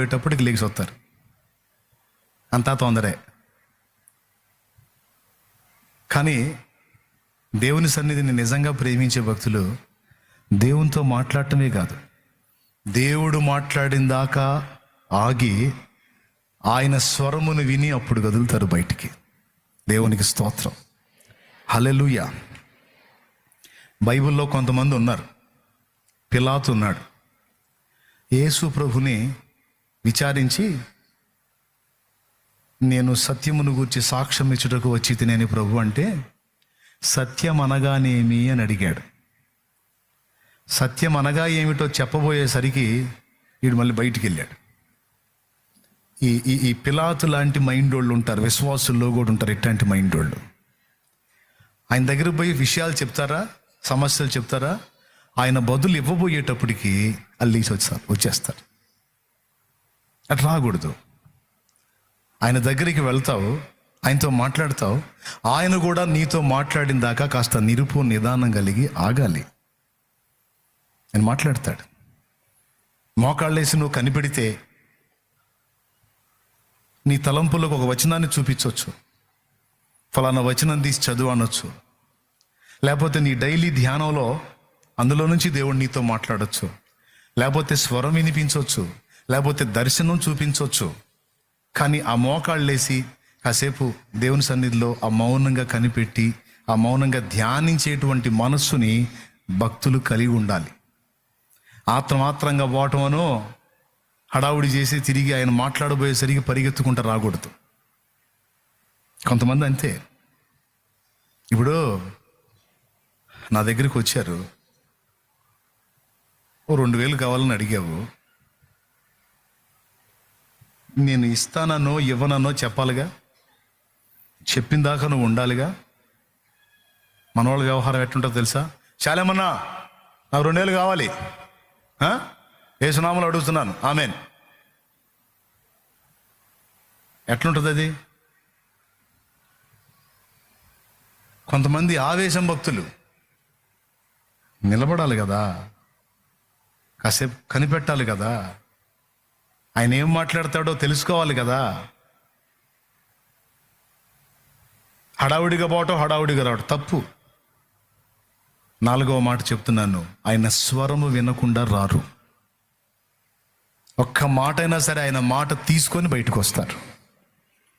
పోయేటప్పటికి లేచి వస్తారు. అంతా తొందరే. కానీ దేవుని సన్నిధిని నిజంగా ప్రేమించే భక్తులు దేవునితో మాట్లాడటమే కాదు. దేవుడు మాట్లాడిన దాకా ఆగి ఆయన స్వరమును విని అప్పుడు కదులుతారు బయటికి. దేవునికి స్తోత్రం. హలెలుయ బైబిల్లో కొంతమంది ఉన్నారు. పిలాతు ఉన్నాడు. యేసు ప్రభుని విచారించి నేను సత్యమును గూర్చి సాక్ష్యం ఇచ్చుటకు వచ్చి తినేని ప్రభు అంటే సత్యం అనగానేమి అని అడిగాడు. సత్యం అనగా ఏమిటో చెప్పబోయేసరికి వీడు మళ్ళీ బయటికి వెళ్ళాడు ఈ ఈ ఈ పిలాతు లాంటి మైండ్ వాళ్ళు ఉంటారు విశ్వాసుల్లో కూడా ఉంటారు ఇట్లాంటి మైండ్ వాళ్ళు ఆయన దగ్గర పోయి విషయాలు చెప్తారా? సమస్యలు చెప్తారా? ఆయన బదులు ఇవ్వబోయేటప్పటికి అల్లీసి వచ్చారు వచ్చేస్తారు. అట్లా రాకూడదు ఆయన దగ్గరికి వెళ్తావు ఆయనతో మాట్లాడతావు ఆయన కూడా నీతో మాట్లాడిన దాకా కాస్త నిరుపు నిదానం కలిగి ఆగాలి. ఆయన మాట్లాడతాడు. మోకాళ్ళేసి నువ్వు కనిపెడితే నీ తలంపులకు ఒక వచనాన్ని చూపించవచ్చు. ఫలానా వచనం తీసి చదువు అనొచ్చు. లేకపోతే నీ డైలీ ధ్యానంలో అందులో నుంచి దేవుడు నీతో మాట్లాడొచ్చు. లేకపోతే స్వరం వినిపించవచ్చు లేకపోతే దర్శనం చూపించవచ్చు కానీ ఆ మోకాళ్ళేసి కాసేపు దేవుని సన్నిధిలో ఆ మౌనంగా కనిపెట్టి ఆ మౌనంగా ధ్యానించేటువంటి మనస్సుని భక్తులు కలిగి ఉండాలి. ఆత్రమాత్రంగా పోవటమనో హడావుడి చేసి తిరిగి ఆయన మాట్లాడబోయేసరికి పరిగెత్తుకుంటూ రాకూడదు. కొంతమంది అంతే. ఇప్పుడు నా దగ్గరికి వచ్చారు. ఓ రెండు వేలు కావాలని అడిగావు. నేను ఇస్తానో ఇవ్వనో చెప్పాలిగా? చెప్పిన దాకా నువ్వు ఉండాలిగా? మనవాళ్ళ వ్యవహారం ఎట్లుంటుందో తెలుసా? చాలేమన్నా నాకు రెండేళ్ళు కావాలి. ఆ? అడుగుతున్నాను. ఆమెన్. ఎట్లుంటుంది అది? కొంతమంది ఆవేశం భక్తులు నిలబడాలి కదా? కాసేపు కనిపెట్టాలి కదా? ఆయన ఏం మాట్లాడతాడో తెలుసుకోవాలి కదా. హడావుడిగా పోవటం హడావుడిగా రావటం తప్పు. నాలుగవ మాట చెప్తున్నాను ఆయన స్వరము వినకుండా రారు. ఒక్క మాట అయినా సరే ఆయన మాట తీసుకొని బయటకు వస్తారు.